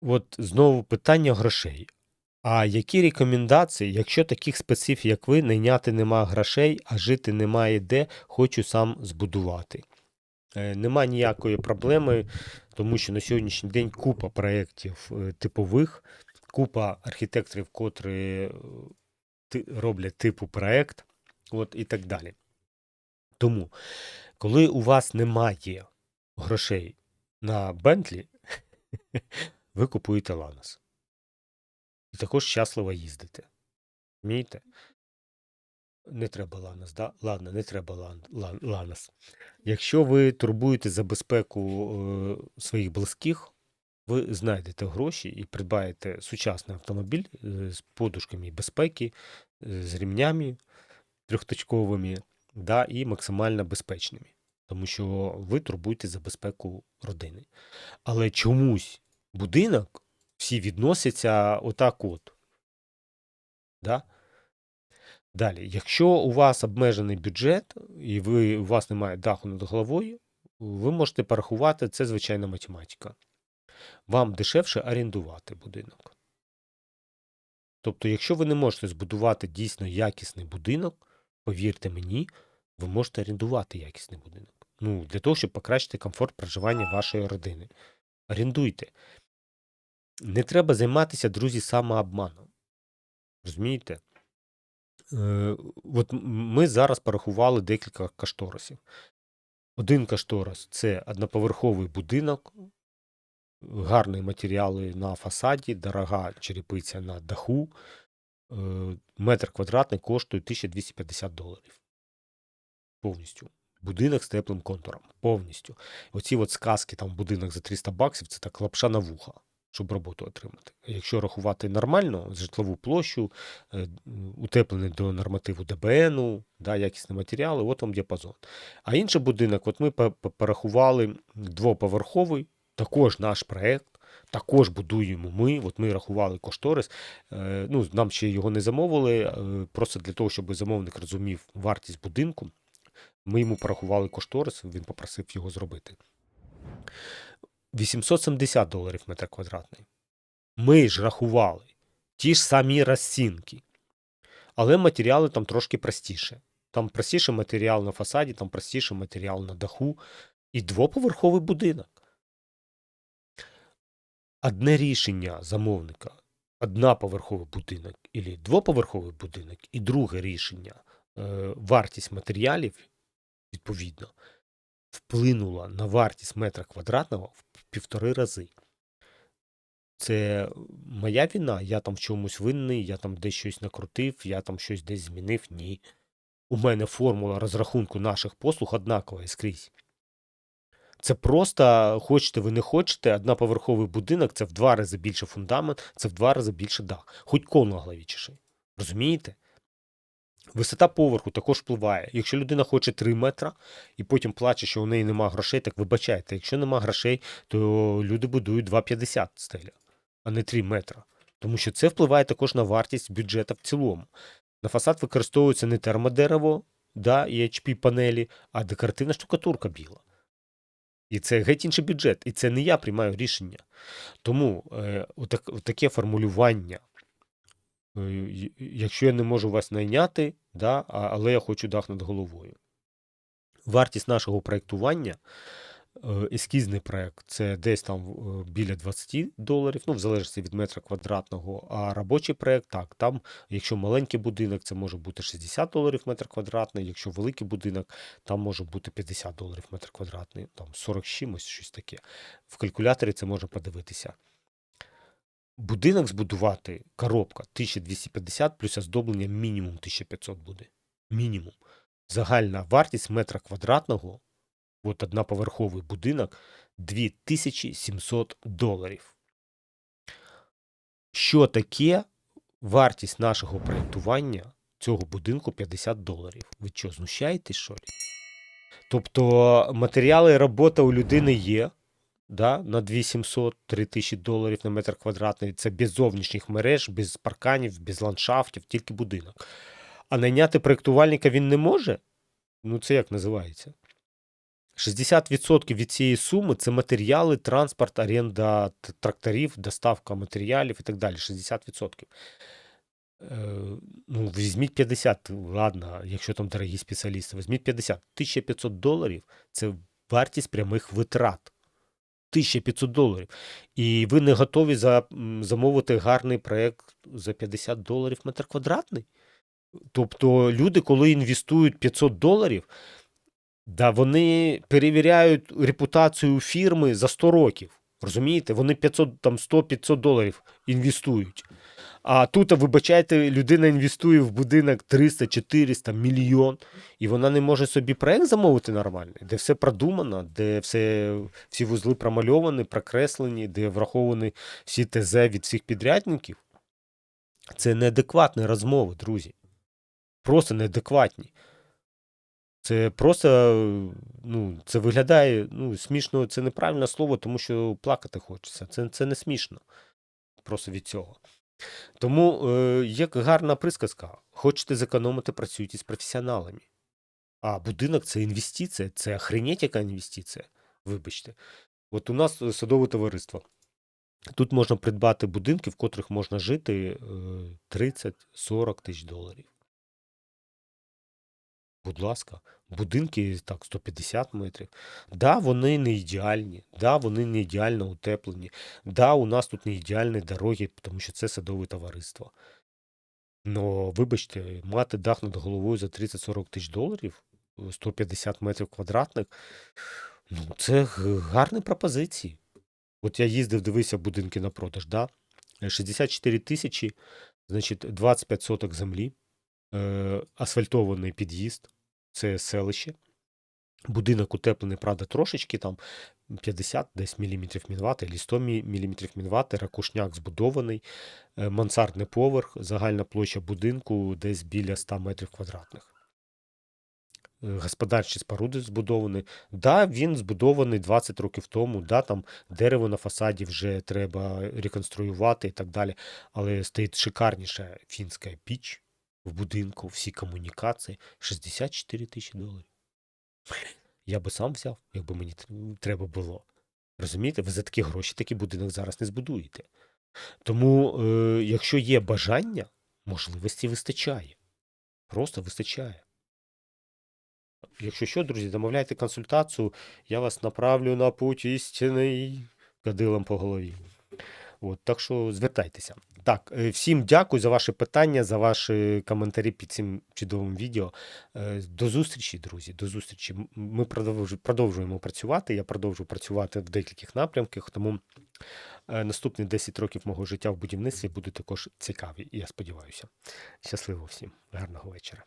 От знову питання грошей. А які рекомендації, якщо таких спеців, як ви, найняти нема грошей, а жити немає де, хочу сам збудувати? Е, Нема ніякої проблеми, тому що на сьогоднішній день купа проєктів е, типових, купа архітекторів, котрі е, ти- роблять типу проєкт, от і так далі. Тому, коли у вас немає грошей на Бентлі, ви купуєте Ланос. І також щасливо їздите. Розумієте? Не треба Ланос, да? Ладно, не треба Лан, Лан, Ланос. Якщо ви турбуєте за безпеку е, своїх близьких, ви знайдете гроші і придбаєте сучасний автомобіль е, з подушками безпеки, е, з рівнями трьохточковими, да, і максимально безпечними. Тому що ви турбуєте за безпеку родини. Але чомусь будинок всі відносяться отак от. Да? Далі, якщо у вас обмежений бюджет і ви, у вас немає даху над головою, ви можете порахувати, це звичайна математика. Вам дешевше орендувати будинок. Тобто, якщо ви не можете збудувати дійсно якісний будинок, повірте мені, ви можете орендувати якісний будинок. Ну, для того, щоб покращити комфорт проживання вашої родини. Орендуйте. Не треба займатися, друзі, самообманом. Розумієте? Е, от ми зараз порахували декілька кошторисів. Один кошторис це одноповерховий будинок, гарні матеріали на фасаді, дорога черепиця на даху. Е, Метр квадратний коштує 1250 доларів. Повністю. Будинок з теплим контуром. Повністю. Оці от сказки, там будинок за 300 баксів, це так лапша на вуха, щоб роботу отримати. Якщо рахувати нормально, житлову площу, е, утеплений до нормативу ДБНу, да, якісні матеріали, от вам діапазон. А інший будинок, от ми по- по- порахували двоповерховий, також наш проект. Також будуємо ми. От ми рахували кошторис. Е, ну, нам ще його не замовили. е, Просто для того, щоб замовник розумів вартість будинку. Ми йому порахували кошторис, він попросив його зробити. 870 доларів метр квадратний. Ми ж рахували ті ж самі розцінки. Але матеріали там трошки простіше. Там простіший матеріал на фасаді, там простіший матеріал на даху і двоповерховий будинок. Одне рішення замовника одноповерховий будинок або двоповерховий будинок, і друге рішення е, вартість матеріалів, відповідно, вплинула на вартість метра квадратного в півтори рази. Це моя вина, я там в чомусь винний, я там десь щось накрутив, я там щось десь змінив. Ні. У мене формула розрахунку наших послуг однакова і скрізь. Це просто, хочете ви не хочете, одноповерховий будинок це в два рази більше фундамент, це в два рази більше дах. Хоч кон на голові чеши. Розумієте? Висота поверху також впливає. Якщо людина хоче 3 метра і потім плаче, що у неї нема грошей, так вибачайте. Якщо нема грошей, то люди будують 2,50 стеля, а не 3 метра. Тому що це впливає також на вартість бюджету в цілому. На фасад використовується не термодерево да, і HP панелі, а декоративна штукатурка біла. І це геть інший бюджет. І це не я приймаю рішення. Тому е, отак, таке формулювання. Е, Якщо я не можу вас найняти, да, але я хочу дах над головою. Вартість нашого проєктування, е, ескізний проєкт, це десь там е, біля 20 доларів, ну, в залежності від метра квадратного. А робочий проєкт, так, там, якщо маленький будинок, це може бути 60 доларів метр квадратний, якщо великий будинок, там може бути 50 доларів метр квадратний, там 40 чимось, щось таке. В калькуляторі це можна подивитися. Будинок збудувати, коробка 1250 плюс оздоблення мінімум 1500 буде. Мінімум. Загальна вартість метра квадратного, от одноповерховий будинок 2700 доларів. Що таке вартість нашого проєктування цього будинку 50 доларів? Ви що, знущаєтесь, що? Тобто матеріали і робота у людини є, да, на 2700 3000 доларів на метр квадратний. Це без зовнішніх мереж, без парканів, без ландшафтів, тільки будинок. А найняти проєктувальника він не може? Ну, це як називається? 60% від цієї суми це матеріали, транспорт, оренда тракторів, доставка матеріалів і так далі. 60%. Е, ну, візьміть 50, ладно, якщо там дорогі спеціалісти, візьміть 50. 1500 доларів це вартість прямих витрат. 1500 доларів. І ви не готові за, замовити гарний проєкт за 50 доларів метр квадратний? Тобто люди, коли інвестують 500 доларів, да вони перевіряють репутацію фірми за 100 років. Розумієте? Вони 500, там 100-500 доларів інвестують. А тут, вибачайте, людина інвестує в будинок 300, 400, мільйон, і вона не може собі проект замовити нормальний, де все продумано, де все, всі вузли промальовані, прокреслені, де враховані всі ТЗ від всіх підрядників. Це неадекватні розмови, друзі. Просто неадекватні. Це просто, ну, це виглядає ну, смішно, це неправильне слово, тому що плакати хочеться. Це, це не смішно. Просто від цього. Тому е, як гарна присказка. Хочете зекономити, працюйте з професіоналами. А будинок це інвестиція, це охренеть яка інвестиція. Вибачте. От у нас е, садове товариство. Тут можна придбати будинки, в котрих можна жити е, 30-40 тисяч доларів. Будь ласка, будинки так 150 метрів. Да, вони не ідеальні, да, вони не ідеально утеплені. Да, у нас тут не ідеальні дороги, тому що це садове товариство. Но, вибачте, мати дах над головою за 30-40 тисяч доларів, е, 150 метрів квадратних, ну, це гарні пропозиції. От я їздив, дивився будинки на продаж, да? Е, 64 тисячі, значить, 25 соток землі, е, асфальтований під'їзд, це селище. Будинок утеплений, правда, трошечки там 50 десь міліметрів мінвати, або 100 мі- міліметрів мінвати, ракушняк збудований, е, мансардний поверх, загальна площа будинку десь біля 100 метрів квадратних. Е, Господарчі споруди збудовані. Да, він збудований 20 років тому, да, там дерево на фасаді вже треба реконструювати і так далі. Але стоїть шикарніша фінська піч в будинку, всі комунікації 64 тисячі доларів. Я би сам взяв, якби мені треба було. Розумієте, ви за такі гроші такий будинок зараз не збудуєте. Тому, е, якщо є бажання, можливості вистачає. Просто вистачає. Якщо що, друзі, замовляйте консультацію, я вас направлю на путь істинний кадилом по голові. От, так що звертайтеся. Так, е, всім дякую за ваші питання, за ваші коментарі під цим чудовим відео. Е, До зустрічі, друзі. До зустрічі. Ми продовжуємо працювати. Я продовжую працювати в декількох напрямках, тому е, наступні 10 років мого життя в будівництві будуть також цікаві, я сподіваюся. Щасливо всім, гарного вечора.